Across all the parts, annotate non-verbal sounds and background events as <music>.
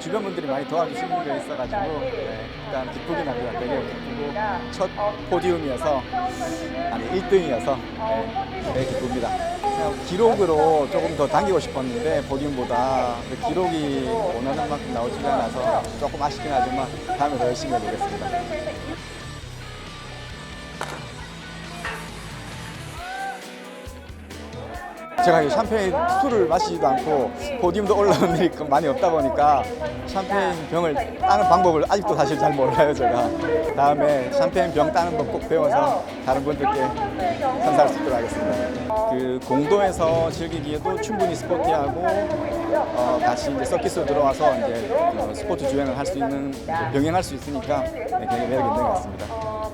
주변 분들이 많이 도와주시는 게 있어가지고 네, 일단 기쁘긴 합니다. 되게 기쁘고 첫 포디움이어서 아니 1등이어서 네, 되게 기쁩니다. 기록으로 조금 더 당기고 싶었는데 포디움보다 그 기록이 원하는 만큼 나오지가 않아서 조금 아쉽긴 하지만 다음에 더 열심히 해보겠습니다. 제가 이 샴페인 술을 마시지도 않고 포디움도 올라온 일이 많이 없다 보니까 샴페인 병을 따는 방법을 아직도 사실 잘 몰라요 제가. 다음에 샴페인 병 따는 법 꼭 배워서 다른 분들께 선사할 수 있도록 하겠습니다. 그 공도에서 즐기기에도 충분히 스포티하고 어, 다시 이제 서킷으로 들어와서 이제 그 스포츠 주행을 할 수 있는 병행할 수 있으니까 네, 굉장히 매력 있는 것 같습니다.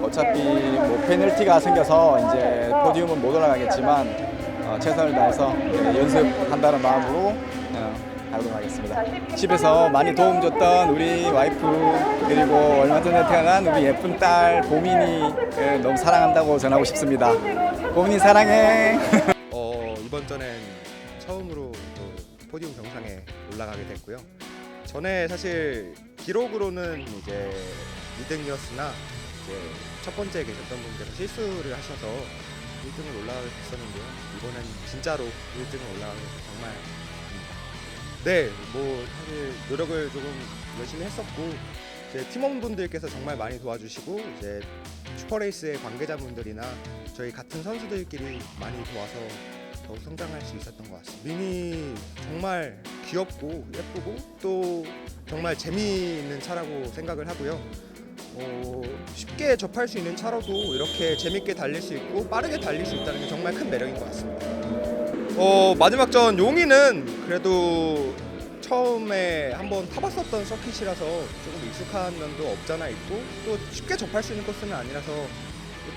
어차피 뭐 페널티가 생겨서 이제 포디움은 못 올라가겠지만 어, 최선을 다해서 네, 연습한다는 마음으로 어, 하겠습니다. 집에서 많이 도움 줬던 우리 와이프 그리고 얼마 전에 태어난 우리 예쁜 딸 보민이 예, 너무 사랑한다고 전하고 싶습니다. 보민이 사랑해. <laughs> 어, 이번 전엔 처음으로 또 포디움 정상에 올라가게 됐고요. 전에 사실 기록으로는 이제 2등이었으나 이제 첫 번째 계셨던 분들은 실수를 하셔서 1등을 올라갔었는데요. 이번엔 진짜로 1등을 올라가게 돼서 정말 기쁩니다. 네, 뭐 사실 노력을 조금 열심히 했었고 이제 팀원분들께서 정말 많이 도와주시고 이제 슈퍼레이스의 관계자분들이나 저희 같은 선수들끼리 많이 도와서 더욱 성장할 수 있었던 것 같습니다. 미니 정말 귀엽고 예쁘고 또 정말 재미있는 차라고 생각을 하고요. 어, 쉽게 접할 수 있는 차로도 이렇게 재밌게 달릴 수 있고 빠르게 달릴 수 있다는 게 정말 큰 매력인 것 같습니다. 어, 마지막 전 용인은 그래도 처음에 한번 타봤었던 서킷이라서 조금 익숙한 면도 없잖아 있고 또 쉽게 접할 수 있는 코스는 아니라서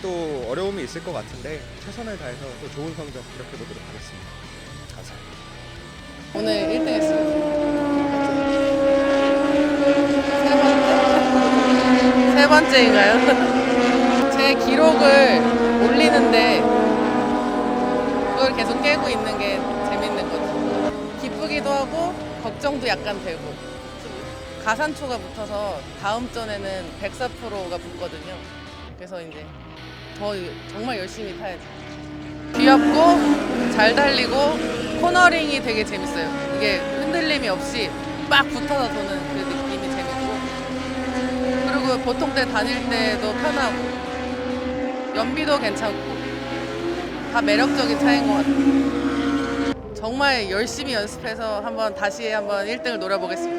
또 어려움이 있을 것 같은데 최선을 다해서 또 좋은 성적 기록해 보도록 하겠습니다. 감사합니다. 오늘 1등 했습니다. 세 번째? 세 번째인가요? <laughs> 제 기록을 올리는데 그걸 계속 깨고 있는 게 재밌는 거죠. 기쁘기도 하고 걱정도 약간 되고 가산초가 붙어서 다음 전에는 104%가 붙거든요. 그래서 이제 더 정말 열심히 타야죠. 귀엽고 잘 달리고 코너링이 되게 재밌어요. 이게 흔들림이 없이 막 붙어서 도는 그 재밌고 그리고 보통 때 다닐 때도 편하고 연비도 괜찮고 다 매력적인 차인 것 같아요. 정말 열심히 연습해서 한번 다시 한번 1등을 노려보겠습니다.